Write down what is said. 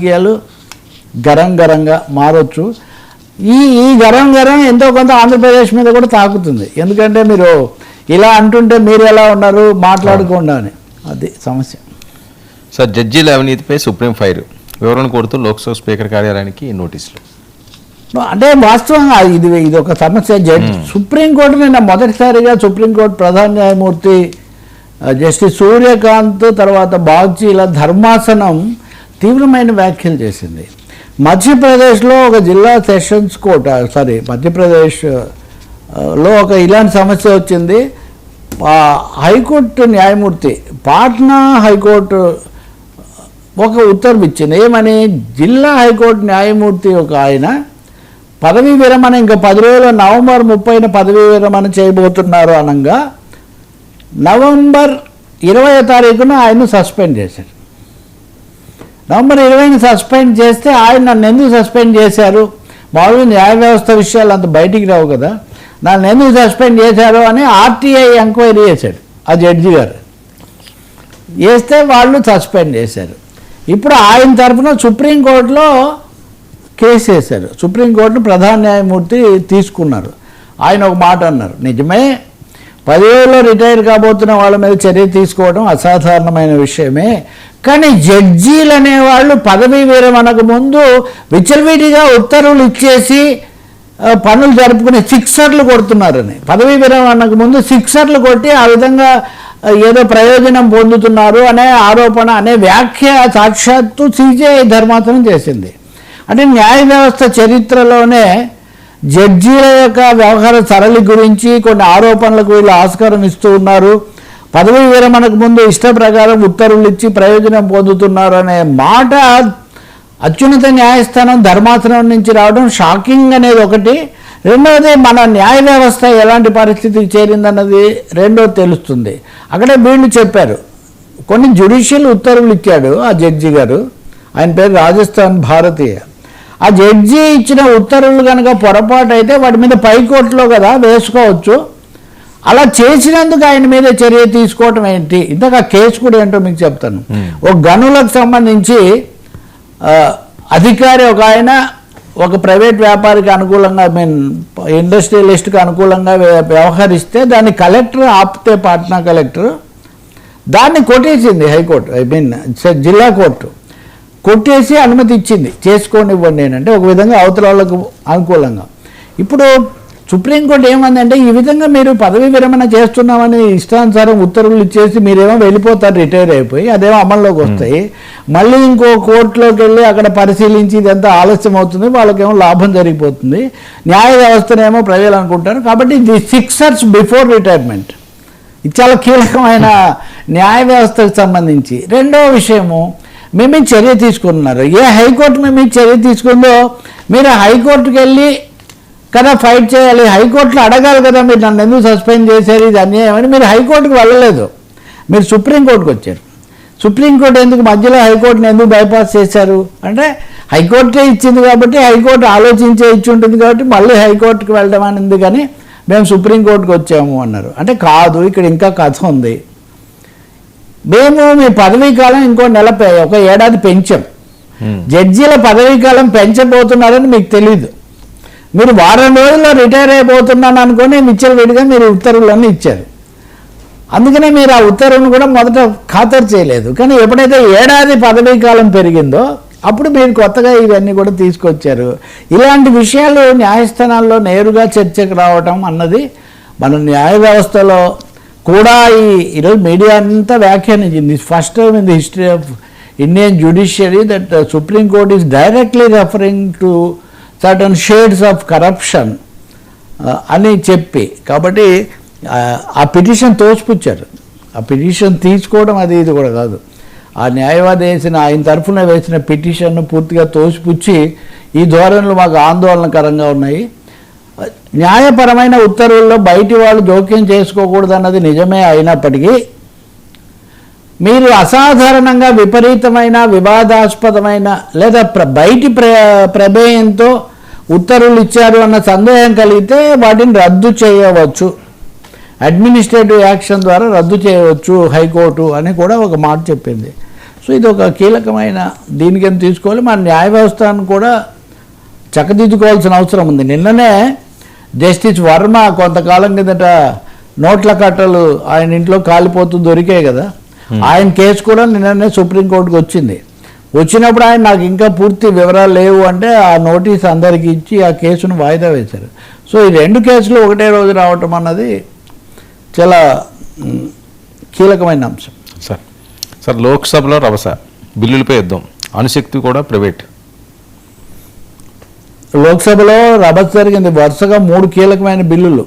రాజకీయాలు గరం గరంగా మారొచ్చు. ఈ ఈ గరం గరం ఎంతో కొంత ఆంధ్రప్రదేశ్ మీద కూడా తాకుతుంది. ఎందుకంటే మీరు ఇలా అంటుంటే మీరు ఎలా ఉన్నారు? మాట్లాడకుండా అని. అది సమస్య. సార్ జడ్జీల అవినీతిపై సుప్రీం ఫైర్. వివరణ కోరుతూ లోక్సభ స్పీకర్ కార్యాలయానికి నోటీసులు. అంటే వాస్తవంగా ఇది ఇది ఒక సమస్య. జడ్జి సుప్రీంకోర్టు నిన్న మొదటిసారిగా సుప్రీంకోర్టు ప్రధాన న్యాయమూర్తి జస్టిస్ సూర్యకాంత్ తర్వాత బాగ్చీల ధర్మాసనం తీవ్రమైన వ్యాఖ్యలు చేసింది. మధ్యప్రదేశ్లో ఒక జిల్లా సెషన్స్ కోర్ట్ సారీ మధ్యప్రదేశ్లో ఒక ఇలాంటి సమస్య వచ్చింది. హైకోర్టు న్యాయమూర్తి పాట్నా హైకోర్టు ఒక ఉత్తర్వు ఇచ్చింది. ఏమని? జిల్లా హైకోర్టు న్యాయమూర్తి ఒక ఆయన పదవీ విరమణ ఇంకా పది రోజుల నవంబర్ ముప్పైన పదవీ విరమణ చేయబోతున్నారు అనగా నవంబర్ ఇరవై తారీఖున ఆయన సస్పెండ్ చేశారు. నవంబర్ ఇరవైని సస్పెండ్ చేస్తే ఆయన నన్ను ఎందుకు సస్పెండ్ చేశారు? మామూలుగా న్యాయ వ్యవస్థ విషయాలు అంత బయటికి రావు కదా. నన్ను ఎందుకు సస్పెండ్ చేశారు అని ఆర్టీఐ ఎంక్వైరీ చేశాడు ఆ జడ్జి గారు. చేస్తే వాళ్ళు సస్పెండ్ చేశారు. ఇప్పుడు ఆయన తరఫున సుప్రీంకోర్టులో కేసు వేశారు. సుప్రీంకోర్టును ప్రధాన న్యాయమూర్తి తీసుకున్నారు. ఆయన ఒక మాట అన్నారు. నిజమే పదివేలలో రిటైర్ కాబోతున్న వాళ్ళ మీద చర్య తీసుకోవడం అసాధారణమైన విషయమే. కానీ జడ్జీలు అనేవాళ్ళు పదవీ విరమణకు ముందు విచలవిడిగా ఉత్తర్వులు ఇచ్చేసి పనులు జరుపుకునే సిక్సర్లు కొడుతున్నారని. పదవీ విరమణకు ముందు సిక్సర్లు కొట్టి ఆ విధంగా ఏదో ప్రయోజనం పొందుతున్నారు అనే ఆరోపణ అనే వ్యాఖ్య సాక్షాత్తు సిజేఐ ధర్మాసనం చేసింది. అంటే న్యాయ వ్యవస్థ చరిత్రలోనే జడ్జీల యొక్క వ్యవహార సరళి గురించి కొన్ని ఆరోపణలకు వీళ్ళు ఆస్కారం ఇస్తూ ఉన్నారు. పదవీ విరమణకు ముందు ఇష్ట ప్రకారం ఉత్తర్వులు ఇచ్చి ప్రయోజనం పొందుతున్నారు అనే మాట అత్యున్నత న్యాయస్థానం ధర్మాసనం నుంచి రావడం షాకింగ్ అనేది ఒకటి. రెండవది మన న్యాయ వ్యవస్థ ఎలాంటి పరిస్థితికి చేరిందన్నది రెండోది తెలుస్తుంది. అక్కడే వీళ్ళు చెప్పారు. కొన్ని జ్యుడిషియల్ ఉత్తర్వులు ఇచ్చాడు ఆ జడ్జి గారు. ఆయన పేరు రాజస్థాన్ భారతీయ. ఆ జడ్జి ఇచ్చిన ఉత్తర్వులు కనుక పొరపాటు అయితే వాటి మీద పైకోర్టులో కదా వేసుకోవచ్చు. అలా చేసినందుకు ఆయన మీద చర్య తీసుకోవటం ఏంటి? ఇంతగా కేసు కూడా ఏంటో మీకు చెప్తాను. ఒక గనులకు సంబంధించి అధికారి ఒక ఆయన ఒక ప్రైవేట్ వ్యాపారికి అనుకూలంగా ఐ మీన్ ఇండస్ట్రియలిస్ట్కి అనుకూలంగా వ్య- వ్యవహరిస్తే దాన్ని కలెక్టర్ ఆపితే పాట్నా కలెక్టర్ దాన్ని కొట్టేసింది హైకోర్టు ఐ మీన్ జిల్లా కోర్టు. కొట్టేసి అనుమతి ఇచ్చింది. చేసుకోండి ఇవ్వండి అంటే ఒక విధంగా అవతల వాళ్ళకు అనుకూలంగా. ఇప్పుడు సుప్రీంకోర్టు ఏమందంటే ఈ విధంగా మీరు పదవి విరమణ చేస్తున్నామని ఇష్టానుసారం ఉత్తర్వులు ఇచ్చేసి మీరేమో వెళ్ళిపోతారు రిటైర్ అయిపోయి అదేమో అమల్లోకి వస్తాయి. మళ్ళీ ఇంకో కోర్టులోకి వెళ్ళి అక్కడ పరిశీలించి ఇదంతా ఆలస్యం అవుతుంది వాళ్ళకేమో లాభం జరిగిపోతుంది. న్యాయ వ్యవస్థనేమో ప్రజలు అనుకుంటారు. కాబట్టి ది సిక్సర్స్ బిఫోర్ రిటైర్మెంట్. ఇది చాలా కీలకమైన న్యాయ వ్యవస్థకు సంబంధించి. రెండవ విషయము మేము చర్య తీసుకున్నారు ఏ హైకోర్టు మేము చర్య తీసుకుందో మీరు హైకోర్టుకి వెళ్ళి కదా ఫైట్ చేయాలి. హైకోర్టులో అడగాలి కదా మీరు నన్ను ఎందుకు సస్పెండ్ చేశారు ఇది అన్యాయం అని మీరు హైకోర్టుకు వెళ్ళలేదు. మీరు సుప్రీంకోర్టుకు వచ్చారు. సుప్రీంకోర్టు ఎందుకు మధ్యలో హైకోర్టుని ఎందుకు బైపాస్ చేశారు? అంటే హైకోర్టే ఇచ్చింది కాబట్టి హైకోర్టు ఆలోచించే ఇచ్చి ఉంటుంది కాబట్టి మళ్ళీ హైకోర్టుకు వెళ్ళడం అనేది కానీ మేము సుప్రీంకోర్టుకు వచ్చాము అన్నారు. అంటే కాదు ఇక్కడ ఇంకా కథ ఉంది. మేము మీ పదవీ కాలం ఇంకో నెల ఒక ఏడాది పెంచాం. జడ్జీల పదవీ కాలం పెంచబోతున్నారని మీకు తెలియదు మీరు వారం రోజుల్లో రిటైర్ అయిపోతున్నాను అనుకొని విచ్చలవిడిగా మీరు ఉత్తర్వులన్నీ ఇచ్చారు. అందుకనే మీరు ఆ ఉత్తర్వును కూడా మొదట ఖాతరు చేయలేదు. కానీ ఎప్పుడైతే ఏడాది పదవీ కాలం పెరిగిందో అప్పుడు మీరు కొత్తగా ఇవన్నీ కూడా తీసుకొచ్చారు. ఇలాంటి విషయాలు న్యాయస్థానాల్లో నేరుగా చర్చకు రావటం అన్నది మన న్యాయ వ్యవస్థలో కూడా ఈ ఈరోజు మీడియా అంతా వ్యాఖ్యానించింది. First time in the history of Indian judiciary that supreme court is directly referring to certain shades of corruption అని చెప్పి. కాబట్టి uh, ఆ, పిటిషన్ తోసిపుచ్చారు. ఆ పిటిషన్ తీసుకోవడం అది ఇది కూడా కాదు. ఆ న్యాయవాది వేసిన ఆయన తరఫున వేసిన పిటిషన్ను పూర్తిగా తోసిపుచ్చి ఈ ధోరణులు మాకు ఆందోళనకరంగా ఉన్నాయి. న్యాయపరమైన ఉత్తర్వుల్లో బయటి వాళ్ళు జోక్యం చేసుకోకూడదు అన్నది నిజమే అయినప్పటికీ మీరు అసాధారణంగా విపరీతమైన వివాదాస్పదమైన లేదా ప్ర బయటి ప్ర ప్రమేయంతో ఉత్తర్వులు ఇచ్చారు అన్న సందేహం కలిగితే వాటిని రద్దు చేయవచ్చు. అడ్మినిస్ట్రేటివ్ యాక్షన్ ద్వారా రద్దు చేయవచ్చు హైకోర్టు అని కూడా ఒక మాట చెప్పింది. సో ఇది ఒక కీలకమైన దీనికేం తీసుకోవాలి? మన న్యాయ వ్యవస్థను కూడా చక్కదిద్దుకోవాల్సిన అవసరం ఉంది. నిన్ననే జస్టిస్ వర్మ కొంతకాలం కిందట నోట్ల కట్టలు ఆయన ఇంట్లో కాలిపోతూ దొరికాయి కదా. ఆయన కేసు కూడా నిన్ననే సుప్రీంకోర్టుకు వచ్చింది. వచ్చినప్పుడు ఆయన నాకు ఇంకా పూర్తి వివరాలు లేవు అంటే ఆ నోటీస్ అందరికి ఇచ్చి ఆ కేసును వాయిదా వేశారు. సో ఈ రెండు కేసులు ఒకటే రోజు రావటం అన్నది చాలా కీలకమైన అంశం. సార్ సార్ లోక్సభలో రభస బిల్లులపై యుద్ధం అణుశక్తి కూడా ప్రైవేట్. లోక్సభలో రభస జరిగింది. వరుసగా మూడు కీలకమైన బిల్లులు.